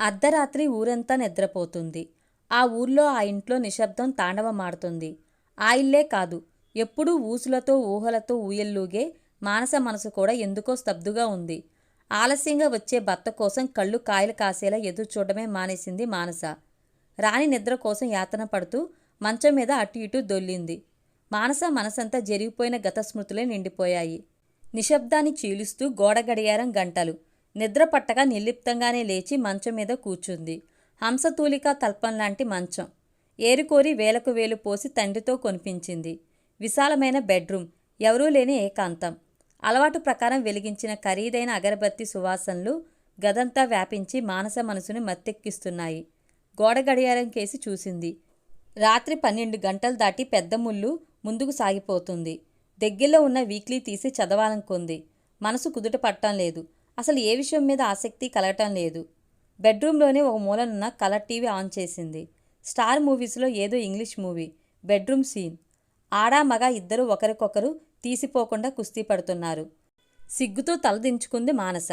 అర్ధరాత్రి ఊరంతా నిద్రపోతుంది. ఆ ఊర్లో ఆ ఇంట్లో నిశ్శబ్దం తాండవమాడుతుంది. ఆ ఇల్లే కాదు ఎప్పుడూ ఊసులతో ఊహలతో ఊయల్లూగే మానస మనసు కూడా ఎందుకో స్తబ్దుగా ఉంది. ఆలస్యంగా వచ్చే భర్త కోసం కళ్ళు కాయలు కాసేలా ఎదురు చూడమే మానేసింది మానస. రాణి నిద్ర కోసం యాతన పడుతూ మంచం మీద అటు ఇటు దొల్లింది. మానస మనసంతా జరిగిపోయిన గత స్మృతులే నిండిపోయాయి. నిశ్శబ్దాన్ని చీలుస్తూ గోడ గడియారం గంటలు. నిద్ర పట్టగా నిర్లిప్తంగానే లేచి మంచం మీద కూర్చుంది. హంసతూలిక తల్పం లాంటి మంచం. ఏరుకోరి వేలకు వేలు పోసి తండ్రితో కొనిపించింది. విశాలమైన బెడ్రూమ్. ఎవరూ లేని ఏకాంతం. అలవాటు ప్రకారం వెలిగించిన ఖరీదైన అగరబత్తి సువాసనలు గదంతా వ్యాపించి మానస మనసుని మత్తెక్కిస్తున్నాయి. గోడ గడియారం కేసి చూసింది. రాత్రి పన్నెండు గంటలు దాటి పెద్ద ముళ్ళు ముందుకు సాగిపోతుంది. దగ్గరలో ఉన్న వీక్లీ తీసి చదవాలనుకుంది. మనసు కుదుట పట్టం లేదు. అసలు ఏ విషయం మీద ఆసక్తి కలగటం లేదు. బెడ్రూమ్లోనే ఒక మూలనున్న కలర్ టీవీ ఆన్ చేసింది. స్టార్ మూవీస్లో ఏదో ఇంగ్లీష్ మూవీ బెడ్రూమ్ సీన్. ఆడా మగ ఇద్దరు ఒకరికొకరు తీసిపోకుండా కుస్తీ పడుతున్నారు. సిగ్గుతో తలదించుకుంది మానస.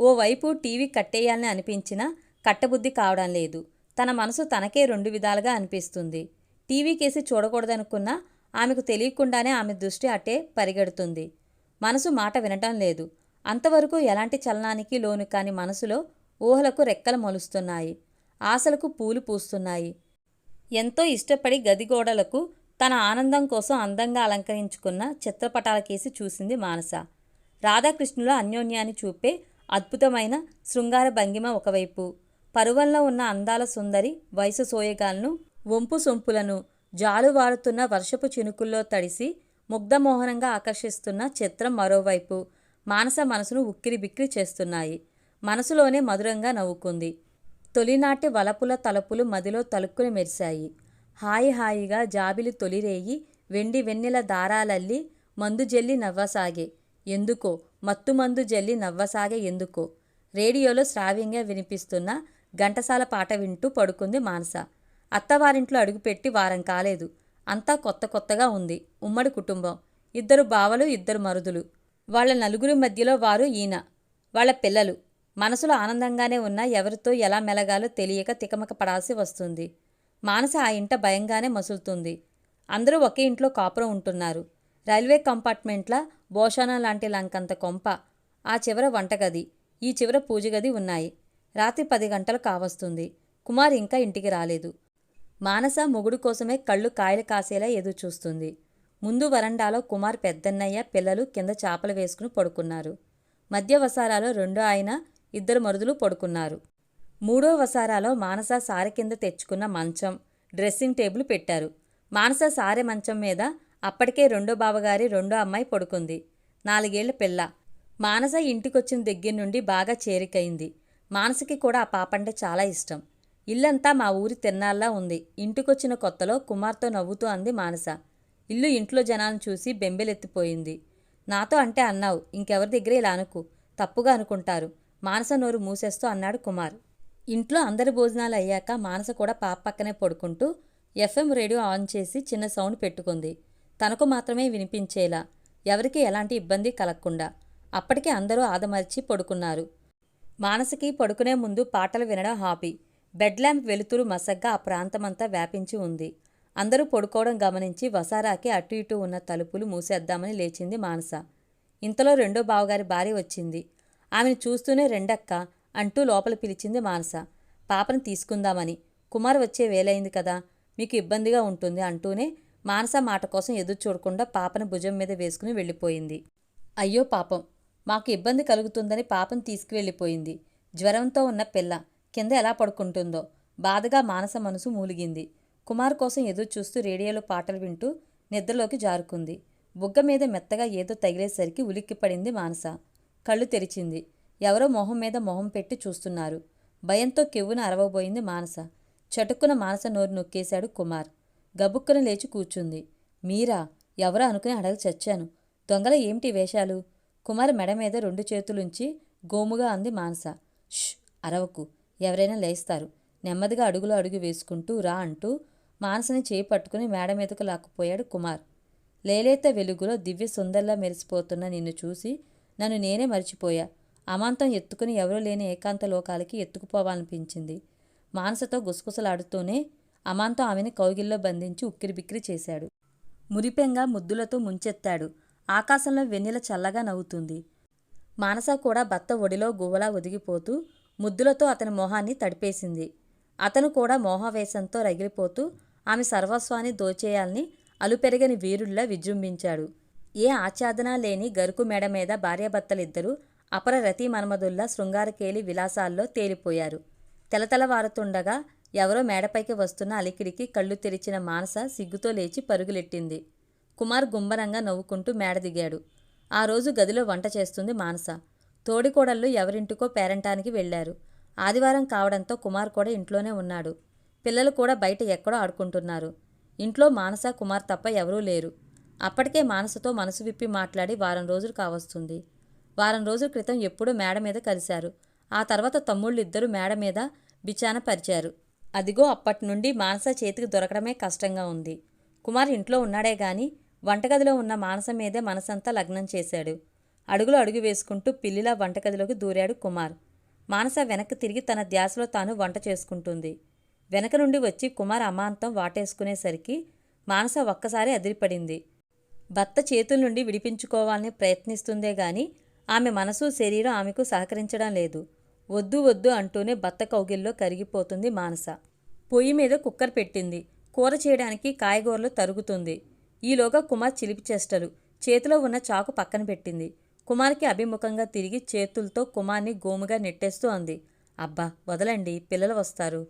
ఓవైపు టీవీ కట్టేయాలని అనిపించినా కట్టబుద్ధి కావడం లేదు. తన మనసు తనకే రెండు విధాలుగా అనిపిస్తుంది. టీవీ కేసి చూడకూడదనుకున్నా ఆమెకు తెలియకుండానే ఆమె దృష్టి అటే పరిగెడుతుంది. మనసు మాట వినటం లేదు. అంతవరకు ఎలాంటి చలనానికి లోను కాని మనసులో ఊహలకు రెక్కలు మొలుస్తున్నాయి. ఆశలకు పూలు పూస్తున్నాయి. ఎంతో ఇష్టపడి గది గోడలకు తన ఆనందం కోసం అందంగా అలంకరించుకున్న చిత్రపటాలకేసి చూసింది మానస. రాధాకృష్ణుల అన్యోన్యాన్ని చూపే అద్భుతమైన శృంగార భంగిమ ఒకవైపు. పరువంలో ఉన్న అందాల సుందరి వయసు సోయగాలను వంపు సొంపులను జాలువారుతున్న వర్షపు చినుకుల్లో తడిసి ముగ్ధమోహనంగా ఆకర్షిస్తున్న చిత్రం మరోవైపు. మానస మనసును ఉక్కిరి బిక్కిరి చేస్తున్నాయి. మనసులోనే మధురంగా నవ్వుకుంది. తొలినాటి వలపుల తలుపులు మదిలో తలుక్కుని మెరిశాయి. హాయి హాయిగా జాబిలి తొలిరేయి వెండి వెన్నెల దారాలల్లి మందు జల్లి నవ్వసాగే. ఎందుకో? మత్తు మందు జల్లి నవ్వసాగే ఎందుకో? రేడియోలో శ్రావ్యంగా వినిపిస్తున్న ఘంటసాల పాట వింటూ పడుకుంది మానస. అత్తవారింట్లో అడుగుపెట్టి వారం కాలేదు. అంతా కొత్త కొత్తగా ఉంది. ఉమ్మడి కుటుంబం. ఇద్దరు బావలు ఇద్దరు మరుదులు. వాళ్ళ నలుగురి మధ్యలో వారు ఈయన. వాళ్ళ పిల్లలు. మనసులో ఆనందంగానే ఉన్నా ఎవరితో ఎలా మెలగాలో తెలియక తికమక పడాల్సి వస్తుంది. మానస ఆ ఇంట భయంగానే మసులుతుంది. అందరూ ఒకే ఇంట్లో కాపురం ఉంటున్నారు. రైల్వే కంపార్ట్మెంట్ల భోషానం లాంటి లంకంత కొంప ఆ చివర వంటగది ఈ చివర పూజగది ఉన్నాయి. రాత్రి పది గంటలు కావస్తుంది. కుమార్ ఇంకా ఇంటికి రాలేదు. మానస మొగుడు కోసమే కళ్ళు కాయలు కాసేలా ఎదురు చూస్తుంది ముందు వరండాలో కుమార్ పెద్దన్నయ్య పిల్లలు కింద చేపలు వేసుకుని పడుకున్నారు. మధ్య వసారాలో రెండో ఆయన ఇద్దరు మరుదులు పడుకున్నారు. మూడో వసారాలో మానస సారె కింద తెచ్చుకున్న మంచం డ్రెస్సింగ్ టేబుల్ పెట్టారు. మానస సారె మంచం మీద అప్పటికే రెండో బావగారి రెండో అమ్మాయి పడుకుంది. నాలుగేళ్ళ పిల్ల. మానస ఇంటికొచ్చిన దగ్గర నుండి బాగా చేరికైంది మానసకి కూడా ఆ పాపంటే చాలా ఇష్టం. ఇల్లంతా మా ఊరి తిన్నాల్లా ఉంది. ఇంటికొచ్చిన కొత్తలో కుమార్తో నవ్వుతూ అంది మానస. ఇల్లు ఇంట్లో జనాలను చూసి బెంబెలెత్తిపోయింది. నాతో అంటే అన్నావు ఇంకెవరి దగ్గర ఇలా అనుకు? తప్పుగా అనుకుంటారు. మానస నోరు మూసేస్తూ అన్నాడు కుమార్. ఇంట్లో అందరి భోజనాలు అయ్యాక మానస కూడా పాప పక్కనే పడుకుంటూ ఎఫ్ఎం రేడియో ఆన్ చేసి చిన్న సౌండ్ పెట్టుకుంది. తనకు మాత్రమే వినిపించేలా. ఎవరికి ఎలాంటి ఇబ్బంది కలగకుండా. అప్పటికే అందరూ ఆదమర్చి పడుకున్నారు. మానసకి పడుకునే ముందు పాటలు వినడం హాబీ. బెడ్ ల్యాంప్ వెలుతురు మసగ్గా ఆ ప్రాంతమంతా వ్యాపించి ఉంది. అందరూ పడుకోవడం గమనించి వసారాకి అటు ఇటు ఉన్న తలుపులు మూసేద్దామని లేచింది మానస. ఇంతలో రెండో బావగారి భార్య వచ్చింది. ఆమెను చూస్తూనే రెండక్క అంటూ లోపల పిలిచింది మానస. పాపను తీసుకుందామని. కుమార్ వచ్చే వేలైంది కదా మీకు ఇబ్బందిగా ఉంటుంది అంటూనే మానస మాట కోసం ఎదురు చూడకుండా పాపను భుజం మీద వేసుకుని వెళ్ళిపోయింది. అయ్యో పాపం మాకు ఇబ్బంది కలుగుతుందని పాపను తీసుకువెళ్ళిపోయింది. జ్వరంతో ఉన్న పిల్ల కింద ఎలా పడుకుంటుందో బాధగా మానస మనసు మూలిగింది. కుమార్ కోసం ఎదురు చూస్తూ రేడియోలో పాటలు వింటూ నిద్రలోకి జారుకుంది. బుగ్గ మీద మెత్తగా ఏదో తగిలేసరికి ఉలిక్కిపడింది మానస. కళ్ళు తెరిచింది. ఎవరో మొహం మీద మొహం పెట్టి చూస్తున్నారు. భయంతో కెవ్వున అరవబోయింది మానస. చటుక్కున మానస నోరు నొక్కేశాడు కుమార్. గబుక్కున లేచి కూర్చుంది. మీరా ఎవరో అనుకుని అడగ చచ్చాను. దొంగల ఏమిటి వేషాలు? కుమార్ మెడ మీద రెండు చేతులుంచి గోముగా అంది మానస. ష్ అరవకు. ఎవరైనా లేస్తారు. నెమ్మదిగా అడుగులో అడుగు వేసుకుంటూ రా అంటూ మానసని చేయి పట్టుకుని మేడ మీదకు లాక్కుపోయాడు కుమార్. లేలేత వెలుగులో దివ్య సుందర్లా మెరిసిపోతున్న నిన్ను చూసి నన్ను నేనే మర్చిపోయా. అమాంతం ఎత్తుకుని ఎవరూ లేని ఏకాంత లోకాలకి ఎత్తుకుపోవాలనిపించింది. మానసతో గుసగుసలాడుతూనే అమాంతం ఆమెని కౌగిల్లో బంధించి ఉక్కిరిబిక్కిరి చేశాడు. మురిపెంగా ముద్దులతో ముంచెత్తాడు. ఆకాశంలో వెన్నెల చల్లగా నవ్వుతుంది. మానస కూడా భర్త ఒడిలో గువ్వలా ఒదిగిపోతూ ముద్దులతో అతని మొహాన్ని తడిపేసింది. అతను కూడా మోహావేశంతో రగిలిపోతూ ఆమె సర్వస్వాన్ని దోచేయాలని అలుపెరగని వీరుల్లా విజృంభించాడు. ఏ ఆచ్ఛాదన లేని గరుకు మెడ మీద భార్యాభర్తలిద్దరూ అపర రతి మన్మధుల్లా శృంగారకేలి విలాసాల్లో తేలిపోయారు. తెలతెలవారుతుండగా ఎవరో మేడపైకి వస్తున్న అలికిడికి కళ్ళు తెరిచిన మానస సిగ్గుతో లేచి పరుగులెట్టింది. కుమార్ గుంబరంగా నవ్వుకుంటూ మేడ దిగాడు. ఆ రోజు గదిలో వంట చేస్తుంది మానస. తోడికోడళ్ళు ఎవరింటికో పేరంటానికి వెళ్ళారు ఆదివారం కావడంతో కుమార్ కూడా ఇంట్లోనే ఉన్నాడు. పిల్లలు కూడా బయట ఎక్కడో ఆడుకుంటున్నారు. ఇంట్లో మానస కుమార్ తప్ప ఎవరూ లేరు. అప్పటికే మానసతో మనసు విప్పి మాట్లాడి వారం రోజులు కావస్తుంది. వారం రోజుల క్రితం ఎప్పుడూ మేడ మీద కలిశారు. ఆ తర్వాత తమ్ముళ్ళిద్దరూ మేడ మీద బిచాన పరిచారు. అదిగో అప్పటి నుండి మానస చేతికి దొరకడమే కష్టంగా ఉంది. కుమార్ ఇంట్లో ఉన్నాడే గాని వంటగదిలో ఉన్న మానస మీదే మనసంతా లగ్నం చేశాడు. అడుగులు అడుగు వేసుకుంటూ పిల్లిలా వంటగదిలోకి దూరాడు కుమార్. మానస వెనక్కి తిరిగి తన ధ్యాసలో తాను వంట చేసుకుంటుంది. వెనక నుండి వచ్చి కుమార్ అమాంతం వాటేసుకునేసరికి మానస ఒక్కసారి అదిరిపడింది. భర్త చేతుల నుండి విడిపించుకోవాలని ప్రయత్నిస్తుందే గాని ఆమె మనసు శరీరం ఆమెకు సహకరించడం లేదు. వద్దు వద్దు అంటూనే భర్త కౌగిల్లో కరిగిపోతుంది మానస. పొయ్యి మీద కుక్కర్ పెట్టింది. కూర చేయడానికి కాయగూరలు తరుగుతుంది. ఈలోగా కుమార్ చిలిపి చేష్టలు. చేతిలో ఉన్న చాకు పక్కన పెట్టింది. కుమార్కి అభిముఖంగా తిరిగి చేతులతో కుమార్ని గోముగా నెట్టేస్తూ అంది. అబ్బా వదలండి పిల్లలు వస్తారు.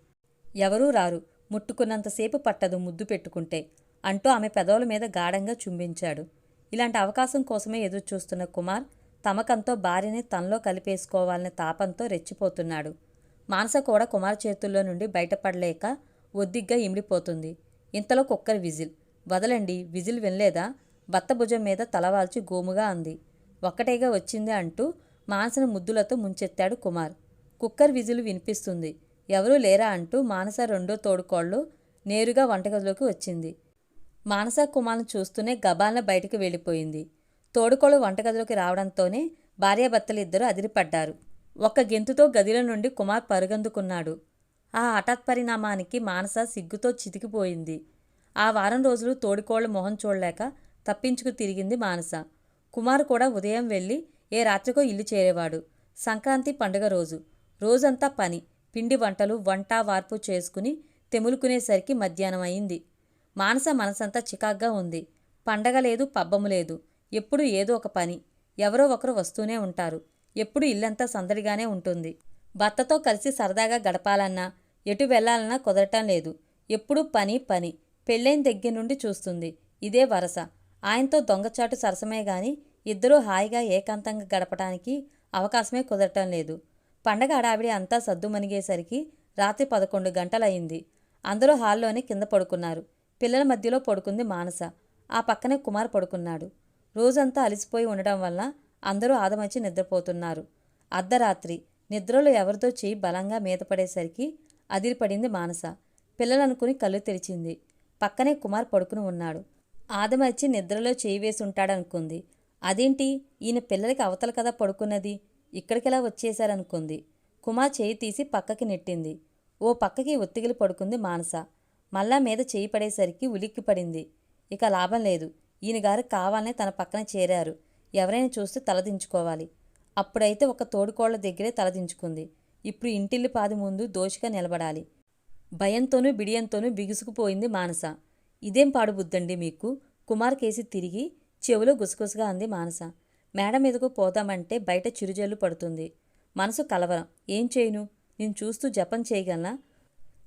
ఎవరూ రారు. ముట్టుకున్నంతసేపు పట్టదు ముద్దు పెట్టుకుంటే అంటూ ఆమె పెదవుల మీద గాఢంగా చుంబించాడు. ఇలాంటి అవకాశం కోసమే ఎదురు చూస్తున్న కుమార్ తమకంతో భార్యని తనలో కలిపేసుకోవాలనే తాపంతో రెచ్చిపోతున్నాడు. మానస కూడా కుమార్ చేతుల్లో నుండి బయటపడలేక ఒద్దిగ్గా ఇమిడిపోతుంది. ఇంతలో కుక్కర్ విజిల్. వదలండి విజిల్ వినలేదా? భర్త భుజం మీద తలవాల్చి గోముగా అంది. ఒక్కటేగా వచ్చింది అంటూ మానసను ముద్దులతో ముంచెత్తాడు కుమార్. కుక్కర్ విజులు వినిపిస్తుంది. ఎవరూ లేరా అంటూ మానస రెండో తోడుకోళ్ళు నేరుగా వంటగదిలోకి వచ్చింది. మానస కుమార్ను చూస్తూనే గబాలన బయటికి వెళ్ళిపోయింది. తోడుకోళ్ళు వంటగదిలోకి రావడంతోనే భార్యాభర్తలిద్దరూ అదిరిపడ్డారు. ఒక్క గెంతుతో గదిలో నుండి కుమార్ పరుగందుకున్నాడు. ఆ హఠాత్ పరిణామానికి మానస సిగ్గుతో చితికిపోయింది. ఆ వారం రోజులు తోడుకోళ్ళు మొహం చూడలేక తప్పించుకు తిరిగింది మానస. కుమార్ కూడా ఉదయం వెళ్ళి ఏ రాత్రికో ఇల్లు చేరేవాడు. సంక్రాంతి పండుగ రోజు. రోజంతా పని. పిండి వంటలు వంట వార్పు చేసుకుని తెములుకునేసరికి మధ్యాహ్నం అయింది. మానస మనసంతా చికాగ్గా ఉంది. పండగ లేదు పబ్బము లేదు. ఎప్పుడు ఏదో ఒక పని. ఎవరో ఒకరు వస్తూనే ఉంటారు. ఎప్పుడు ఇల్లంతా సందడిగానే ఉంటుంది. భర్తతో కలిసి సరదాగా గడపాలన్నా ఎటు వెళ్ళాలన్నా కుదరటం లేదు. ఎప్పుడూ పని పని. పెళ్ళైన దగ్గర నుండి చూస్తుంది. ఇదే వరస. ఆయనతో దొంగచాటు సరసమే గాని ఇద్దరూ హాయిగా ఏకాంతంగా గడపడానికి అవకాశమే కుదరటం లేదు. పండగ హడావిడి అంతా సద్దుమణిగేసరికి రాత్రి పదకొండు గంటలయింది. అందరూ హాల్లోనే కింద పడుకున్నారు. పిల్లల మధ్యలో పడుకుంది మానస. ఆ పక్కనే కుమార్ పడుకున్నాడు. రోజంతా అలసిపోయి ఉండడం వల్ల అందరూ ఆదమచ్చి నిద్రపోతున్నారు. అర్ధరాత్రి. నిద్రలో ఎవరితో చేయి బలంగా మీద పడేసరికి అదిరిపడింది మానస. పిల్లలనుకుని కళ్ళు తెరిచింది. పక్కనే కుమార్ పడుకుని ఉన్నాడు. ఆదమచ్చి నిద్రలో చేయి వేసి ఉంటాడనుకుంది అదేంటి? ఈయన పిల్లలకి అవతల కదా పడుకున్నది? ఇక్కడికెలా వచ్చేశారనుకుంది. కుమార్ చేయి తీసి పక్కకి నెట్టింది. ఓ పక్కకి ఒత్తిగిలి పడుకుంది మానస. మళ్ళా మీద చేయి పడేసరికి ఉలిక్కి పడింది. ఇక లాభం లేదు. ఈయన గారు కావాలనే తన పక్కన చేరారు. ఎవరైనా చూస్తే తలదించుకోవాలి అప్పుడైతే ఒక తోడుకోళ్ళ దగ్గరే తలదించుకుంది ఇప్పుడు ఇంటిల్లి పాది ముందు దోషిగా నిలబడాలి. భయంతోనూ బిడియంతోనూ బిగుసుకుపోయింది మానస. ఇదేం పాడుబుద్దండి మీకు? కుమార్ కేసి తిరిగి చెవులో గుసగుసగా అంది మానస. మేడ మీదకు పోదామంటే బయట చిరుజల్లు పడుతుంది. మనసు కలవరం. ఏం చేయను? నేను చూస్తూ జపం చేయగలనా?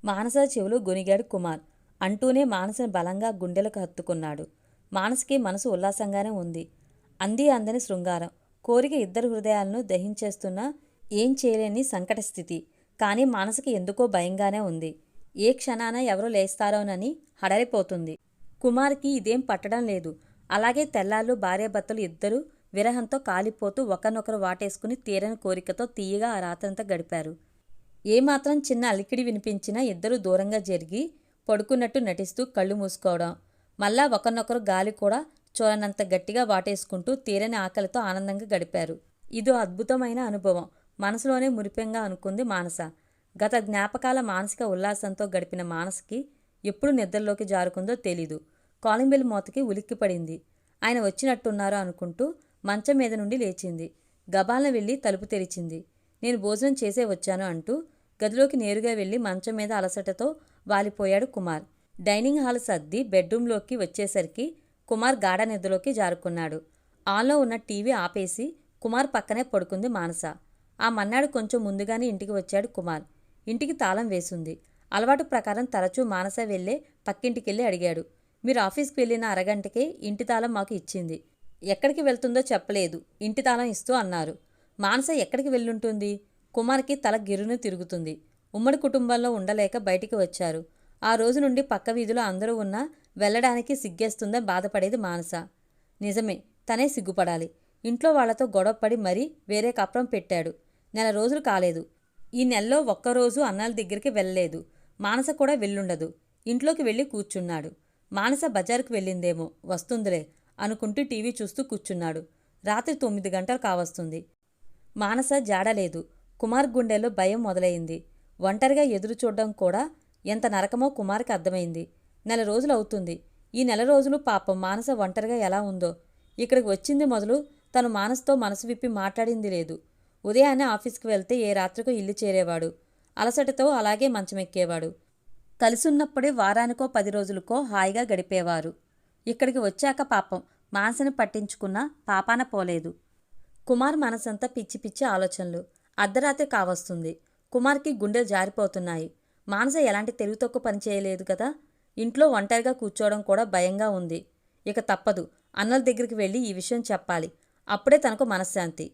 మానస చెవులో గొనిగాడు కుమార్. అంటూనే మానసను బలంగా గుండెలకు హత్తుకున్నాడు. మానసుకి మనసు ఉల్లాసంగానే ఉంది. అంది అందని శృంగారం. కోరిక ఇద్దరు హృదయాలను దహించేస్తున్నా ఏం చేయలేని సంకట స్థితి కానీ మానసుకి ఎందుకో భయంగానే ఉంది. ఏ క్షణాన ఎవరు లేస్తారోనని హడలిపోతుంది. కుమార్కి ఇదేం పట్టడం లేదు. అలాగే తెల్లాళ్ళు భార్యాభర్తలు ఇద్దరూ విరహంతో కాలిపోతూ ఒకరినొకరు వాటేసుకుని తీరని కోరికతో తీయగా ఆ రాత్రంతా గడిపారు. ఏమాత్రం చిన్న అలికిడి వినిపించినా ఇద్దరూ దూరంగా జరిగి పడుకున్నట్టు నటిస్తూ కళ్ళు మూసుకోవడం. మళ్ళా ఒకరినొకరు గాలి కూడా చూడనంత గట్టిగా వాటేసుకుంటూ తీరని ఆకలితో ఆనందంగా గడిపారు. ఇదో అద్భుతమైన అనుభవం. మనసులోనే మురిపెంగా అనుకుంది మానస. గత జ్ఞాపకాల మానసిక ఉల్లాసంతో గడిపిన మానసికి ఎప్పుడు నిద్రలోకి జారుకుందో తెలీదు. కాలింగ్ బెల్ మోతకి ఉలిక్కిపడింది. ఆయన వచ్చినట్టున్నారు అనుకుంటూ మంచం మీద నుండి లేచింది. గబాలన వెళ్ళి తలుపు తెరిచింది. నేను భోజనం చేసే వచ్చాను అంటూ గదిలోకి నేరుగా వెళ్ళి మంచం మీద అలసటతో వాలిపోయాడు కుమార్. డైనింగ్ హాల్ సర్ది బెడ్రూమ్లోకి వచ్చేసరికి కుమార్ గాఢ నిద్రలోకి జారుకున్నాడు. ఆన్లో ఉన్న టీవీ ఆపేసి కుమార్ పక్కనే పడుకుంది మానస. ఆ మన్నాడు కొంచెం ముందుగానే ఇంటికి వచ్చాడు కుమార్. ఇంటికి తాళం వేసింది. అలవాటు ప్రకారం తరచూ మానస వెళ్ళే పక్కింటికెళ్ళి అడిగాడు. మీరు ఆఫీస్కి వెళ్ళిన అరగంటకే ఇంటి తాళం మాకు ఇచ్చింది. ఎక్కడికి వెళ్తుందో చెప్పలేదు. ఇంటి తాళం ఇస్తూ అన్నారు. మానస ఎక్కడికి వెళ్ళుంటుంది? కుమార్కి తల గిరును తిరుగుతుంది. ఉమ్మడి కుటుంబంలో ఉండలేక బయటికి వచ్చారు. ఆ రోజు నుండి పక్క వీధిలో అందరూ ఉన్నా వెళ్ళడానికి సిగ్గేస్తుందని బాధపడేది మానస. నిజమే తనే సిగ్గుపడాలి. ఇంట్లో వాళ్ళతో గొడవపడి మరీ వేరే కప్రం పెట్టాడు. నెల రోజులు కాలేదు. ఈ నెలలో ఒక్కరోజు అన్నాల దగ్గరికి వెళ్ళలేదు. మానస కూడా వెళ్ళుండదు. ఇంట్లోకి వెళ్ళి కూర్చున్నాడు. మానస బజారుకు వెళ్ళిందేమో వస్తుందిలే అనుకుంటూ టీవీ చూస్తూ కూర్చున్నాడు. రాత్రి తొమ్మిది గంటలు కావస్తుంది. మానస జాడలేదు. కుమార్ గుండెలో భయం మొదలైంది. ఒంటరిగా ఎదురు చూడడం కూడా ఎంత నరకమో కుమార్కి అర్థమైంది. నెల రోజులు అవుతుంది. ఈ నెల రోజులు పాపం మానస ఒంటరిగా ఎలా ఉందో. ఇక్కడికి వచ్చింది మొదలు తను మానసతో మనసు విప్పి మాట్లాడింది లేదు. ఉదయాన్నే ఆఫీస్కి వెళ్తే ఏ రాత్రికో ఇల్లు చేరేవాడు. అలసటతో అలాగే మంచమెక్కేవాడు. కలిసున్నప్పుడే వారానికో పది రోజులకో హాయిగా గడిపేవారు. ఇక్కడికి వచ్చాక పాపం మానసని పట్టించుకున్న పాపాన పోలేదు. కుమార్ మనసంతా పిచ్చి పిచ్చి ఆలోచనలు. అర్ధరాత్రి కావస్తుంది. కుమార్కి గుండెలు జారిపోతున్నాయి. మానస ఎలాంటి తెలివి తక్కువ పని చేయలేదు కదా. ఇంట్లో ఒంటరిగా కూర్చోవడం కూడా భయంగా ఉంది. ఇక తప్పదు. అన్నల దగ్గరికి వెళ్ళి ఈ విషయం చెప్పాలి. అప్పుడే తనకు మనశ్శాంతి.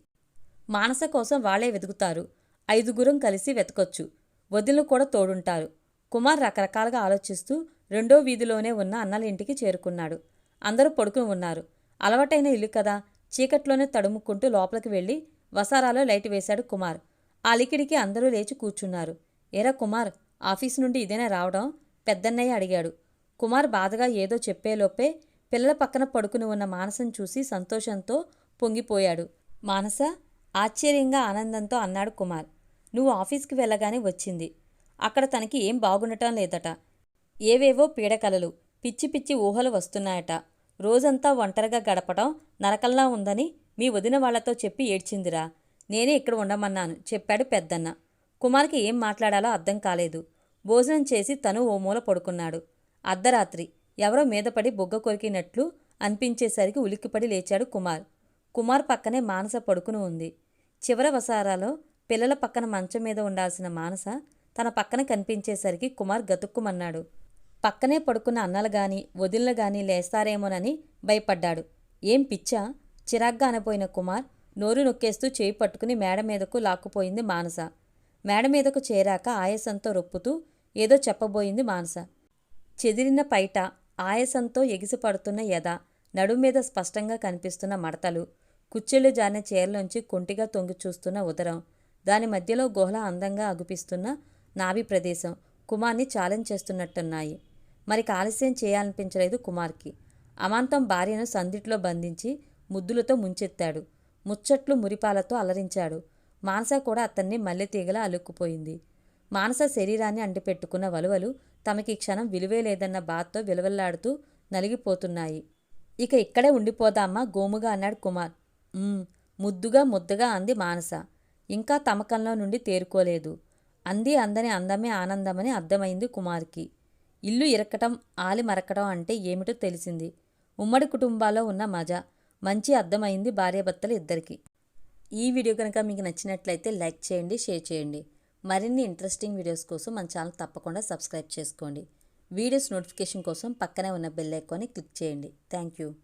మానస కోసం వాళ్ళే వెతుకుతారు. ఐదుగురం కలిసి వెతకొచ్చు. వదిలు కూడా తోడుంటారు. కుమార్ రకరకాలుగా ఆలోచిస్తూ రెండో వీధిలోనే ఉన్న అన్నల ఇంటికి చేరుకున్నాడు. అందరూ పడుకుని ఉన్నారు. అలవాటైన ఇల్లు కదా. చీకట్లోనే తడుముక్కుంటూ లోపలికి వెళ్ళి వసారాలో లైట్ వేశాడు కుమార్. ఆ లికిడికి అందరూ లేచి కూర్చున్నారు. ఏరా కుమార్ ఆఫీసు నుండి ఇదేనా రావడం? పెద్దన్నయ్య అడిగాడు. కుమార్ బాధగా ఏదో చెప్పేలోపే పిల్లల పక్కన పడుకుని ఉన్న మానసం చూసి సంతోషంతో పొంగిపోయాడు. మానస ఆశ్చర్యంగా ఆనందంతో అన్నాడు కుమార్. నువ్వు ఆఫీస్కి వెళ్ళగానే వచ్చింది. అక్కడ తనకి ఏం బాగుండటం లేదట. ఏవేవో పీడకలలు పిచ్చి పిచ్చి ఊహలు వస్తున్నాయట. రోజంతా ఒంటరిగా గడపడం నరకల్లా ఉందని మీ వదిన వాళ్ళతో చెప్పి ఏడ్చిందిరా. నేనే ఇక్కడ ఉండమన్నాను చెప్పాడు పెద్దన్న. కుమార్కి ఏం మాట్లాడాలో అర్థం కాలేదు. భోజనం చేసి తను ఓ మూల పడుకున్నాడు. అర్ధరాత్రి. ఎవరో మీదపడి బొగ్గ కొరికినట్లు అనిపించేసరికి ఉలిక్కిపడి లేచాడు కుమార్. కుమార్ పక్కనే మానస పడుకుని ఉంది. చివర వసారాలో పిల్లల పక్కన మంచం మీద ఉండాల్సిన మానస తన పక్కన కనిపించేసరికి కుమార్ గతుక్కుమన్నాడు. పక్కనే పడుకున్న అన్నలు గాని వదినలు గాని లేస్తారేమోనని భయపడ్డాడు. ఏం పిచ్చా? చిరాగ్గా అనపోయిన కుమార్ నోరు నొక్కేస్తూ చేయి పట్టుకుని మేడ మీదకు లాక్కుపోయింది మానస. మేడ మీదకు చేరాక ఆయాసంతో రొప్పుతూ ఏదో చెప్పబోయింది మానస. చెదిరిన పైట ఆయాసంతో ఎగిసిపడుతున్న ఎద నడుం మీద స్పష్టంగా కనిపిస్తున్న మడతలు కుచ్చెళ్ళు జారిన చీరలోంచి కొంటిగా తొంగి చూస్తున్న ఉదరం. దాని మధ్యలో గుహల అందంగా అగుపిస్తున్న నాభి ప్రదేశం. కుమార్ని ఛాలెంజ్ చేస్తున్నట్టున్నాయి. మరి ఆలస్యం చేయాలనిపించలేదు కుమార్కి. అమాంతం భార్యను సందిట్లో బంధించి ముద్దులతో ముంచెత్తాడు. ముచ్చట్లు మురిపాలతో అలరించాడు. మానస కూడా అతన్ని మల్లెతీగలా అలుక్కుపోయింది. మానస శరీరాన్ని అంటిపెట్టుకున్న వలువలు తమకి క్షణం విలువే లేదన్న బాధతో విలవల్లాడుతూ నలిగిపోతున్నాయి. ఇక ఇక్కడే ఉండిపోదామా గోముగా అన్నాడు కుమార్. ముద్దుగా ముద్దగా అంది మానస. ఇంకా తమకంలో నుండి తేరుకోలేదు. అంది అందని అందమే ఆనందమని అర్థమైంది కుమార్కి. ఇల్లు ఇరక్కటం ఆలి మరకటం అంటే ఏమిటో తెలిసింది. ఉమ్మడి కుటుంబాల్లో ఉన్న మజా. మంచి అర్థమైంది భార్యాభర్తలు ఇద్దరికి. ఈ వీడియో కనుక మీకు నచ్చినట్లయితే లైక్ చేయండి షేర్ చేయండి. మరిన్ని ఇంట్రెస్టింగ్ వీడియోస్ కోసం మన ఛానల్ తప్పకుండా సబ్స్క్రైబ్ చేసుకోండి. వీడియోస్ నోటిఫికేషన్ కోసం పక్కనే ఉన్న బెల్ ఐకాన్ని క్లిక్ చేయండి. Thank you.